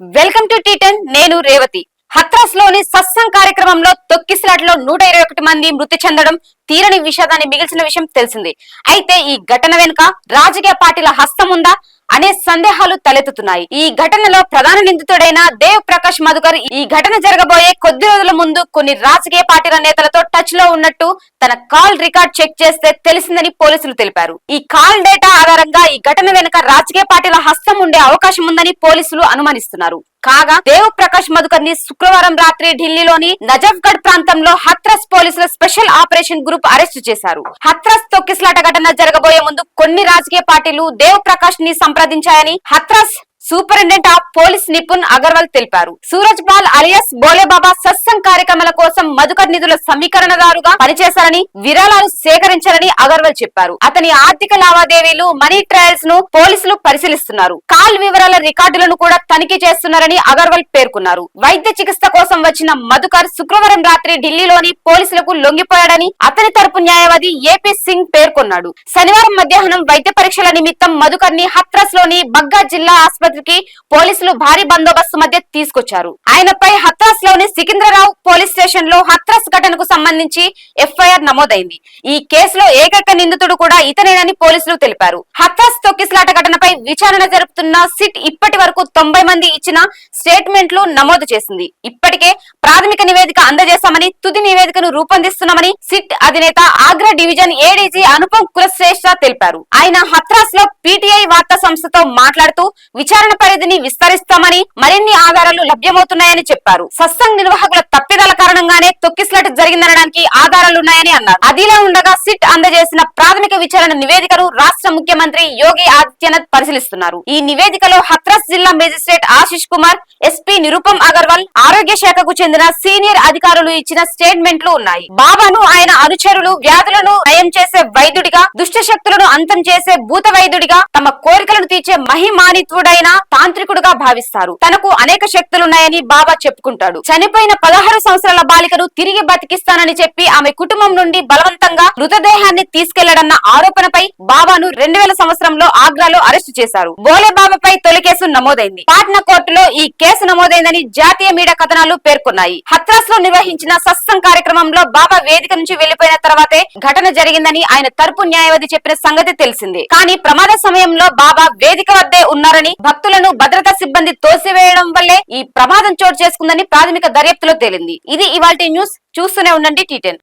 Welcome to T10 నేను రేవతి. హత్రాస్లోని సత్సంగ్ కార్యక్రమంలో తొక్కిసలాట్లో నూట ఇరవై ఒకటి మంది మృతి చెందడం తీరని విషాదాన్ని మిగిల్చిన విషయం తెలిసింది. అయితే ఈ ఘటన వెనుక రాజకీయ పార్టీల హస్తం ఉందా? అనే సందేహాలు తలెత్తుతున్నాయి. ఈ ఘటనలో ప్రధాన నిందితుడైన దేవ్ ప్రకాష్ మధుకర్ ఈ ఘటన జరగబోయే కొద్ది రోజుల ముందు కొన్ని రాజకీయ పార్టీల నేతలతో టచ్లో ఉన్నట్టు తన కాల్ రికార్డ్ చెక్ చేస్తే తెలిసిందని పోలీసులు తెలిపారు. ఈ కాల్ డేటా ఆధారంగా ఈ ఘటన వెనుక రాజకీయ పార్టీల హస్తం ఉండే అవకాశం ఉందని పోలీసులు అనుమానిస్తున్నారు. కాగా దేవ్ ప్రకాష్ మధుకర్ని శుక్రవారం రాత్రి ఢిల్లీలోని నజఫ్గఢ్ ప్రాంతంలో హత్రస్ పోలీసుల స్పెషల్ ఆపరేషన్ గ్రూప్ అరెస్టు చేశారు. హత్రస్ తొక్కిసలాట ఘటన జరగబోయే ముందు కొన్ని రాజకీయ పార్టీలు దేవ్ ప్రకాష్ని సంప్రదించాయని Hathras superintendent of police Nipun Agarwal తెలిపారు. సూరజ్ పాల్ అలియస్ బోలేబాబా సత్సంగ్ కార్యక్రమాల కోసం మధుకర్ నిధుల సమీకరణదారుగా పనిచేశారని విరాళాలు సేకరించారని అగర్వాల్ చెప్పారు. అతని ఆర్థిక లావాదేవీలు మనీ ట్రయల్స్ను పోలీసులు పరిశీలిస్తున్నారు. కాల్ వివరాల రికార్డులను కూడా తనిఖీ చేస్తున్నారని అగర్వాల్ పేర్కొన్నారు. వైద్య చికిత్స కోసం వచ్చిన మధుకర్ శుక్రవారం రాత్రి ఢిల్లీలోని పోలీసులకు లొంగిపోయాడని అతని తరపు న్యాయవాది ఏపీ సింగ్ పేర్కొన్నాడు. శనివారం మధ్యాహ్నం వైద్య పరీక్షల నిమిత్తం మధుకర్ని హత్రస్లోని బగ్గా జిల్లా ఆసుపత్రికి పోలీసులు భారీ బందోబస్తు మధ్య తీసుకొచ్చారు. ఆయనపై హత్రాస్లోని సికింద్రరావు పోలీస్ స్టేషన్లో హత్రాస్ ఘటనకు సంబంధించి ఎఫ్ఐఆర్ నమోదైంది. ఈ కేసులో ఏకైక నిందితుడు కూడా ఇతనేనని పోలీసులు తెలిపారు. హత్రాస్ తొక్కిసలాట ఘటనపై విచారణ జరుపుతున్న సిట్ ఇప్పటి వరకు తొంభై మంది ఇచ్చిన స్టేట్మెంట్లు నమోదు చేసింది. ఇప్పటికే ప్రాథమిక నివేదిక అందజేశామని తుది నివేదికను రూపొందిస్తున్నామని సిట్ అధినేత ఆగ్రా డివిజన్ ఏడీజీ అనుపం కులశ్రేష్ఠ తెలిపారు. ఆయన హత్రాస్లో పీటీఐ వార్తా సంస్థతో మాట్లాడుతూ విచారణ పరిధిని విస్తరిస్తామని మరిన్ని ఆధారాలు లభ్యమవుతున్నాయని చెప్పారు. సత్సంగ్ నిర్వాహకుల తప్పిదాల కారణంగానే తొక్కిసలాట జరిగిందనడానికి ఆధారాలున్నాయని అన్నారు. అదిలా ఉండగా సిట్ అందజేసిన ప్రాథమిక విచారణ నివేదికను రాష్ట్ర ముఖ్యమంత్రి యోగి ఆదిత్యనాథ్ పరిశీలిస్తున్నారు. ఈ నివేదికలో హత్రాస్ జిల్లా మేజిస్ట్రేట్ ఆశిష్ కుమార్ ఎస్పీ నిరుపమ్ అగర్వాల్ ఆరోగ్య శాఖకు చెందిన సీనియర్ అధికారులు ఇచ్చిన స్టేట్మెంట్లు ఉన్నాయి. బాబాను ఆయన అనుచరులు వ్యాధులను నయం చేసే వైద్యుడిగా దుష్ట శక్తులను అంతం చేసే భూత వైద్యుడిగా తమ కోరికలను తీర్చే మహిమానిత్వుడైన తాంత్రికుడుగా భావిస్తారు. తనకు అనేక శక్తులున్నాయని బాబా చెప్పుకుంటాడు. చనిపోయిన పదహారు సంవత్సరాల బాలికను తిరిగి బతికిస్తానని చెప్పి ఆమె కుటుంబం నుండి బలవంతంగా మృతదేహాన్ని తీసుకెళ్ళడన్న ఆరోపణపై బాబాను రెండు వేల సంవత్సరంలో ఆగ్రాలో అరెస్టు చేశారు. బోలే బాబాపై తొలి కేసు నమోదైంది. పాట్నా కోర్టులో ఈ కేసు నమోదైందని జాతీయ మీడియా కథనాలు పేర్కొన్నాయి. హత్రాస్లో నిర్వహించిన సత్సంగ్ కార్యక్రమంలో బాబా వేదిక నుంచి వెళ్ళిపోయిన తర్వాతే ఘటన జరిగిందని ఆయన తరపు న్యాయవాది చెప్పిన సంగతి తెలిసింది. కానీ ప్రమాద సమయంలో బాబా వేదిక వద్దే ఉన్నారని భక్తులను భద్రతా సిబ్బంది తోసివేయడం వల్లే ఈ ప్రమాదం చోటు చేసుకుందని ప్రాథమిక దర్యాప్తులో తేలింది. ఇది ఇవాల్టి న్యూస్. చూస్తూనే ఉండండి టీటెన్